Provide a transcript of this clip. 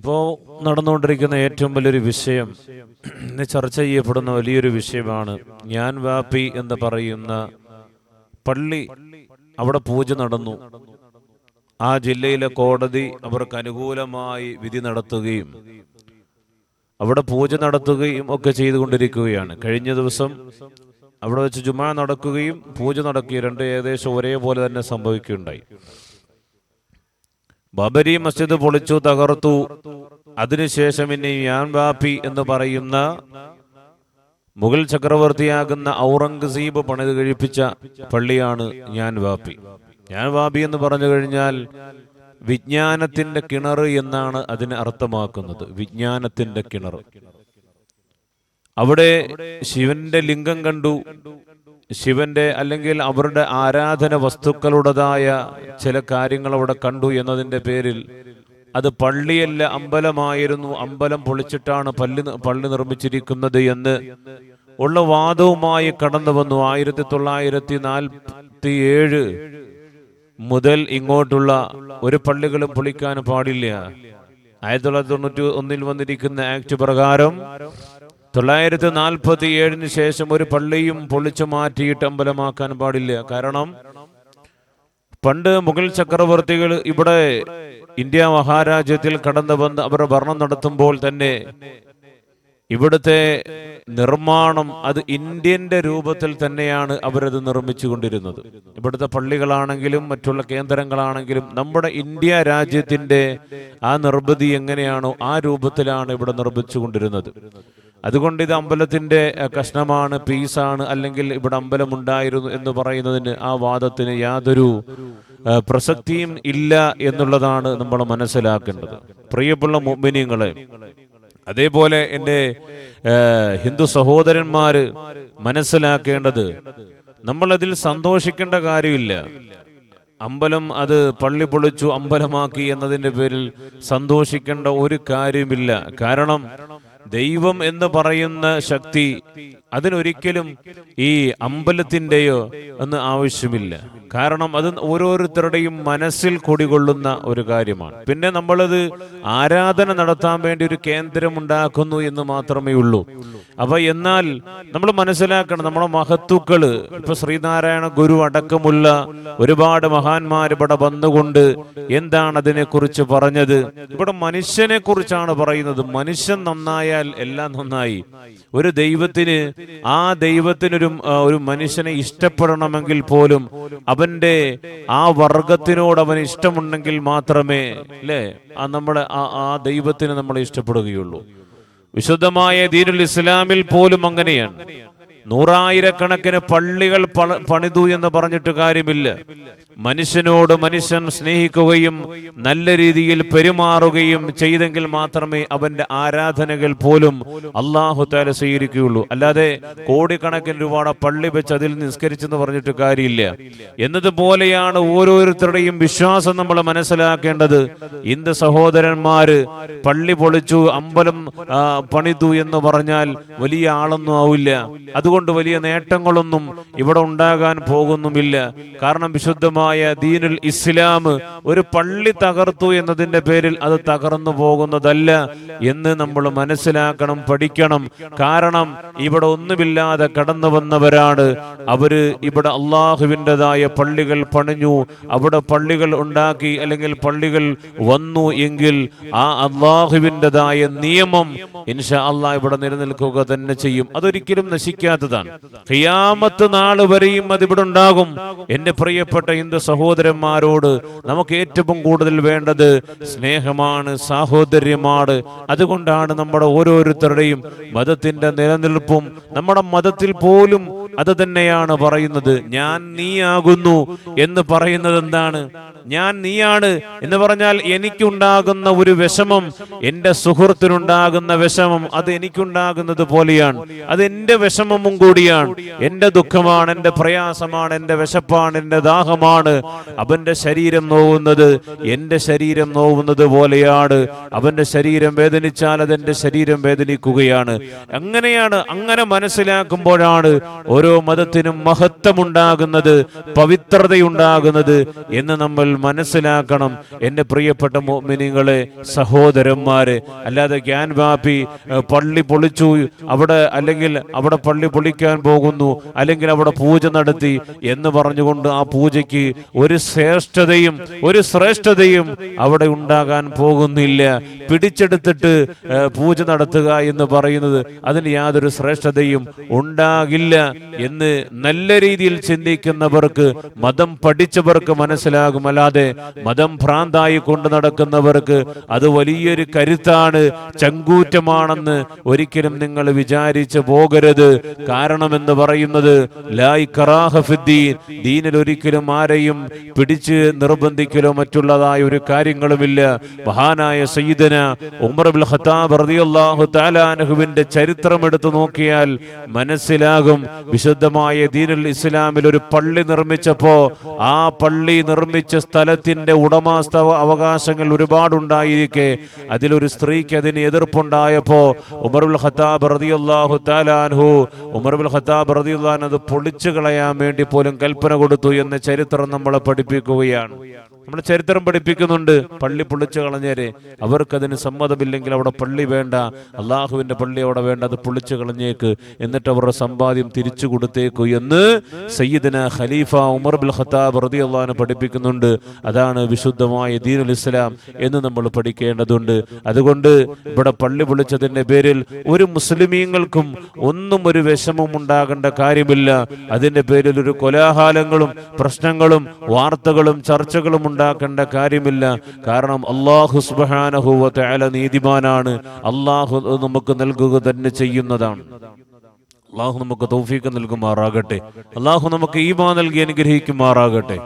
ഇപ്പോൾ നടന്നുകൊണ്ടിരിക്കുന്ന ഏറ്റവും വലിയൊരു വിഷയം ചർച്ച ചെയ്യപ്പെടുന്ന വലിയൊരു വിഷയമാണ് ഞാൻ വാപ്പി എന്ന് പറയുന്ന പള്ളി അവിടെ പൂജ നടന്നു. ആ ജില്ലയിലെ കോടതി അവർക്ക് അനുകൂലമായി വിധി നടത്തുകയും അവിടെ പൂജ നടത്തുകയും ഒക്കെ ചെയ്തുകൊണ്ടിരിക്കുകയാണ്. കഴിഞ്ഞ ദിവസം അവിടെ വെച്ച് ജുമാ നടക്കുകയും പൂജ നടക്കുകയും രണ്ട് ഏകദേശം ഒരേപോലെ തന്നെ സംഭവിക്കുകയുണ്ടായി. ബബരി മസ്ജിദ് പൊളിച്ചു തകർത്തു. അതിനുശേഷം ഇനി യാൻ വാപ്പി എന്ന് പറയുന്ന മുഗൾ ചക്രവർത്തിയാകുന്ന ഔറംഗസീബ് പണിത് കഴിപ്പിച്ച പള്ളിയാണ് ഞാൻ വാപ്പി. ഞാൻ വാപ്പി എന്ന് പറഞ്ഞു കഴിഞ്ഞാൽ വിജ്ഞാനത്തിന്റെ കിണർ എന്നാണ് അതിന് അർത്ഥമാക്കുന്നത്. വിജ്ഞാനത്തിന്റെ കിണർ. അവിടെ ശിവന്റെ ലിംഗം കണ്ടു. ശിവന്റെ അല്ലെങ്കിൽ അവരുടെ ആരാധന വസ്തുക്കളുടേതായ ചില കാര്യങ്ങൾ അവിടെ കണ്ടു എന്നതിന്റെ പേരിൽ അത് പള്ളിയല്ല അമ്പലമായിരുന്നു. അമ്പലം പൊളിച്ചിട്ടാണ് പള്ളി പള്ളി നിർമ്മിച്ചിരിക്കുന്നത് എന്ന് ഉള്ള വാദവുമായി കടന്നു വന്നു. ആയിരത്തി തൊള്ളായിരത്തി നാൽപ്പത്തി ഏഴ് മുതൽ ഇങ്ങോട്ടുള്ള ഒരു പള്ളികളും പൊളിക്കാൻ പാടില്ല. ആയിരത്തി തൊള്ളായിരത്തി തൊണ്ണൂറ്റി ഒന്നിൽ വന്നിരിക്കുന്ന ആക്ട് പ്രകാരം തൊള്ളായിരത്തി നാൽപ്പത്തി ഏഴിന് ശേഷം ഒരു പള്ളിയും പൊളിച്ചു മാറ്റിയിട്ട് അമ്പലമാക്കാൻ പാടില്ല. കാരണം പണ്ട് മുഗൾ ചക്രവർത്തികൾ ഇവിടെ ഇന്ത്യ മഹാരാജ്യത്തിൽ കടന്നു വന്ന് അവരുടെ ഭരണം നടത്തുമ്പോൾ തന്നെ ഇവിടുത്തെ നിർമ്മാണം അത് ഇന്ത്യന്റെ രൂപത്തിൽ തന്നെയാണ് അവരത് നിർമ്മിച്ചു കൊണ്ടിരുന്നത് ഇവിടുത്തെ പള്ളികളാണെങ്കിലും മറ്റുള്ള കേന്ദ്രങ്ങളാണെങ്കിലും നമ്മുടെ ഇന്ത്യ രാജ്യത്തിന്റെ ആ നിർമ്മിതി എങ്ങനെയാണോ ആ രൂപത്തിലാണ് ഇവിടെ നിർമ്മിച്ചു കൊണ്ടിരുന്നത് അതുകൊണ്ട് ഇത് അമ്പലത്തിന്റെ അഹ്, കഷ്ണമാണ് പീസാണ് അല്ലെങ്കിൽ ഇവിടെ അമ്പലം ഉണ്ടായിരുന്നു എന്ന് പറയുന്നതിന് ആ വാദത്തിന് യാതൊരു പ്രസക്തിയും ഇല്ല എന്നുള്ളതാണ് നമ്മൾ മനസ്സിലാക്കേണ്ടത്. പ്രിയപ്പെട്ട മുമ്പിനിങ്ങളെ അതേപോലെ എന്റെ ഹിന്ദു സഹോദരന്മാര് മനസ്സിലാക്കേണ്ടത് നമ്മളതിൽ സന്തോഷിക്കേണ്ട കാര്യമില്ല. അമ്പലം അത് പള്ളി പൊളിച്ചു അമ്പലമാക്കി എന്നതിന്റെ പേരിൽ സന്തോഷിക്കേണ്ട ഒരു കാര്യമില്ല. കാരണം ദൈവം എന്ന് പറയുന്ന ശക്തി അതിനൊരിക്കലും ഈ അമ്പലത്തിന്റെയോ ഒന്നും ആവശ്യമില്ല. കാരണം അത് ഓരോരുത്തരുടെയും മനസ്സിൽ കൊടികൊള്ളുന്ന ഒരു കാര്യമാണ്. പിന്നെ നമ്മളത് ആരാധന നടത്താൻ വേണ്ടി ഒരു കേന്ദ്രം ഉണ്ടാക്കുന്നു എന്ന് മാത്രമേ ഉള്ളൂ. അപ്പൊ എന്നാൽ നമ്മൾ മനസ്സിലാക്കണം നമ്മുടെ മഹത്തുക്കൾ ഇപ്പൊ ശ്രീനാരായണ ഗുരു അടക്കമുള്ള ഒരുപാട് മഹാന്മാർ ഇവിടെ വന്നുകൊണ്ട് എന്താണ് അതിനെ കുറിച്ച് പറഞ്ഞത്? ഇവിടെ മനുഷ്യനെ കുറിച്ചാണ് പറയുന്നത്. മനുഷ്യൻ നന്നായാൽ എല്ലാം നന്നായി. ഒരു ദൈവത്തിന് ആ ദൈവത്തിനൊരു ഒരു മനുഷ്യനെ ഇഷ്ടപ്പെടണമെങ്കിൽ പോലും അവന്റെ ആ വർഗത്തിനോട് അവന് ഇഷ്ടമുണ്ടെങ്കിൽ മാത്രമേ അല്ലേ ആ നമ്മളെ ആ ദൈവത്തിന് നമ്മൾ ഇഷ്ടപ്പെടുകയുള്ളൂ. വിശുദ്ധമായ ദീനുൽ ഇസ്ലാമിൽ പോലും അങ്ങനെയാണ്. നൂറായിരക്കണക്കിന് പള്ളികൾ പണിതു എന്ന് പറഞ്ഞിട്ട് കാര്യമില്ല. മനുഷ്യനോട് മനുഷ്യൻ സ്നേഹിക്കുകയും നല്ല രീതിയിൽ പെരുമാറുകയും ചെയ്തെങ്കിൽ മാത്രമേ അവന്റെ ആരാധനകൾ പോലും അള്ളാഹു താല സ്വീകരിക്കുകയുള്ളൂ. അല്ലാതെ കോടിക്കണക്കിന് രൂപയുടെ പള്ളി വെച്ച് അതിൽ നിസ്കരിച്ചെന്ന് പറഞ്ഞിട്ട് കാര്യമില്ല. എന്നതുപോലെയാണ് ഓരോരുത്തരുടെയും വിശ്വാസം നമ്മൾ മനസ്സിലാക്കേണ്ടത്. ഇന്ത് സഹോദരന്മാര് പള്ളി പൊളിച്ചു അമ്പലം പണിതു എന്ന് പറഞ്ഞാൽ വലിയ ആളൊന്നും ആവില്ല. അതുകൊണ്ട് വലിയ നേട്ടങ്ങളൊന്നും ഇവിടെ ഉണ്ടാകാൻ പോകുന്നുമില്ല? കാരണം വിശുദ്ധമായ ദീനുൽ ഇസ്ലാം ഒരു പള്ളി തകർത്തു എന്നതിന്റെ പേരിൽ അത് തകർന്നു പോകുന്നതല്ല എന്ന് നമ്മൾ മനസ്സിലാക്കണം പഠിക്കണം. കാരണം ഇവിടെ ഒന്നുമില്ലാതെ കടന്നു വന്നവരാണ്. അവർ ഇവിടെ അള്ളാഹുവിന്റെതായ പള്ളികൾ പണിഞ്ഞു. അവിടെ പള്ളികൾ ഉണ്ടാക്കി അല്ലെങ്കിൽ പള്ളികൾ വന്നു എങ്കിൽ ആ അള്ളാഹുവിന്റെതായ നിയമം ഇൻഷാ അള്ളാഹ് ഇവിടെ നിലനിൽക്കുക തന്നെ ചെയ്യും. അതൊരിക്കലും നശിക്കാത്തതാണ് ഖിയാമത്ത് നാൾ വരെയും അതിവിടെ ഉണ്ടാകും. എന്റെ പ്രിയപ്പെട്ട ഹിന്ദു സഹോദരന്മാരോട് നമുക്ക് ഏറ്റവും കൂടുതൽ വേണ്ടത് സ്നേഹമാണ് സാഹോദര്യമാണ്. അതുകൊണ്ടാണ് നമ്മുടെ ഓരോരുത്തരുടെയും മതത്തിന്റെ നിലനിൽപ്പും നമ്മുടെ മതത്തിൽ പോലും അത് തന്നെയാണ് പറയുന്നത്. ഞാൻ നീ നീയാകുന്നു എന്ന് പറയുന്നത് എന്താണ്? ഞാൻ നീയാണ് എന്ന് പറഞ്ഞാൽ എനിക്കുണ്ടാകുന്ന ഒരു വിഷമം എന്റെ സുഹൃത്തിനുണ്ടാകുന്ന വിഷമം അത് എനിക്കുണ്ടാകുന്നത് പോലെയാണ്. അത് എന്റെ വിഷമവും കൂടിയാണ്. എന്റെ ദുഃഖമാണ് എന്റെ പ്രയാസമാണ് എന്റെ വിശപ്പാണ് എന്റെ ദാഹമാണ്. അവന്റെ ശരീരം നോവുന്നത് എന്റെ ശരീരം നോവുന്നത് പോലെയാണ്. അവന്റെ ശരീരം വേദനിച്ചാൽ അതെന്റെ ശരീരം വേദനിക്കുകയാണ്. അങ്ങനെയാണ് അങ്ങനെ മനസ്സിലാക്കുമ്പോഴാണ് ഓരോ ഓരോ മതത്തിനും മഹത്വമുണ്ടാകുന്നത് പവിത്രതയുണ്ടാകുന്നത് എന്ന് നമ്മൾ മനസ്സിലാക്കണം. എന്റെ പ്രിയപ്പെട്ട മോമിനിങ്ങളെ സഹോദരന്മാരെ അല്ലാതെ ഗ്യാൻ വാപ്പി പള്ളി പൊളിച്ചു അവിടെ അല്ലെങ്കിൽ അവിടെ പള്ളി പൊളിക്കാൻ പോകുന്നു അല്ലെങ്കിൽ അവിടെ പൂജ നടത്തി എന്ന് പറഞ്ഞുകൊണ്ട് ആ പൂജയ്ക്ക് ഒരു ശ്രേഷ്ഠതയും ഒരു ശ്രേഷ്ഠതയും അവിടെ ഉണ്ടാകാൻ പോകുന്നില്ല. പിടിച്ചെടുത്തിട്ട് പൂജ നടത്തുക എന്ന് പറയുന്നത് അതിന് യാതൊരു ശ്രേഷ്ഠതയും ഉണ്ടാകില്ല. എന്ന് നല്ല രീതിയിൽ ചിന്തിക്കുന്നവർക്ക് മതം പഠിച്ചവർക്ക് മനസ്സിലാകും അല്ലാതെ മതം ഭ്രാന്തായി കൊണ്ട് നടക്കുന്നവർക്ക് അത് വലിയൊരു കരുത്താണ് ചങ്കൂറ്റമാണെന്ന് ഒരിക്കലും നിങ്ങൾ വിചാരിച്ച് പോകരുത്. കാരണമെന്ന് പറയുന്നത് ലായ് കറാഹഫിദ്ദീൻ ദീനിൽ ഒരിക്കലും ആരെയും പിടിച്ച് നിർബന്ധിക്കലോ മറ്റുള്ളതായ ഒരു കാര്യങ്ങളുമില്ല. മഹാനായ സയ്യിദന ഉമർ ബിൽ ഖത്താബ് റളിയല്ലാഹു തആലാനഹുവിന്റെ ചരിത്രം എടുത്തു നോക്കിയാൽ മനസ്സിലാകും. വിശുദ്ധമായ ദീനുൽ ഇസ്ലാമിൽ ഒരു പള്ളി നിർമ്മിച്ചപ്പോ ആ പള്ളി നിർമ്മിച്ച സ്ഥലത്തിന്റെ ഉടമസ്ഥ അവകാശങ്ങൾ ഒരുപാടുണ്ടായിരിക്കെ. അതിലൊരു സ്ത്രീക്ക് അതിന് എതിർപ്പുണ്ടായപ്പോ ഉമറുൽ ഖത്താബ് റതിയുല്ലാഹു താലാൻഹു ഉമറുൽ ഖത്താബ് റതിയുല്ലാൻ അത് പൊളിച്ചു കളയാൻ വേണ്ടി പോലും കൽപ്പന കൊടുത്തു എന്ന ചരിത്രം നമ്മളെ പഠിപ്പിക്കുകയാണ്. നമ്മുടെ ചരിത്രം പഠിപ്പിക്കുന്നുണ്ട്. പള്ളി പൊളിച്ചു കളഞ്ഞേരെ. അവർക്കതിന് സമ്മതമില്ലെങ്കിൽ അവിടെ പള്ളി വേണ്ട. അള്ളാഹുവിന്റെ പള്ളി അവിടെ വേണ്ട. അത് പൊളിച്ചു കളഞ്ഞേക്ക്. എന്നിട്ട് അവരുടെ സമ്പാദ്യം തിരിച്ചു കൊടുത്തേക്കു എന്ന് സയ്യിദന ഖലീഫ ഉമർ ബിൽ ഖത്താബ് റതി അള്ളഹാനെ പഠിപ്പിക്കുന്നുണ്ട്. അതാണ് വിശുദ്ധമായ ദീനുൽ ഇസ്ലാം എന്ന് നമ്മൾ പഠിക്കേണ്ടതുണ്ട്. അതുകൊണ്ട് ഇവിടെ പള്ളി പൊളിച്ചതിന്റെ പേരിൽ ഒരു മുസ്ലിമീങ്ങൾക്കും ഒന്നും ഒരു വിഷമം ഉണ്ടാകേണ്ട കാര്യമില്ല. അതിന്റെ പേരിൽ ഒരു കൊലാഹാലങ്ങളും പ്രശ്നങ്ങളും വാർത്തകളും ചർച്ചകളും ഉണ്ടാക്കേണ്ട കാര്യമില്ല. കാരണം അള്ളാഹു സുബാനഹുല നീതിമാനാണ്. അള്ളാഹു നമുക്ക് നൽകുക തന്നെ ചെയ്യുന്നതാണ്. അള്ളാഹു നമുക്ക് തൗഫീക്ക് നൽകുമാറാകട്ടെ. അള്ളാഹു നമുക്ക് ഈമാ നൽകി അനുഗ്രഹിക്കുമാറാകട്ടെ.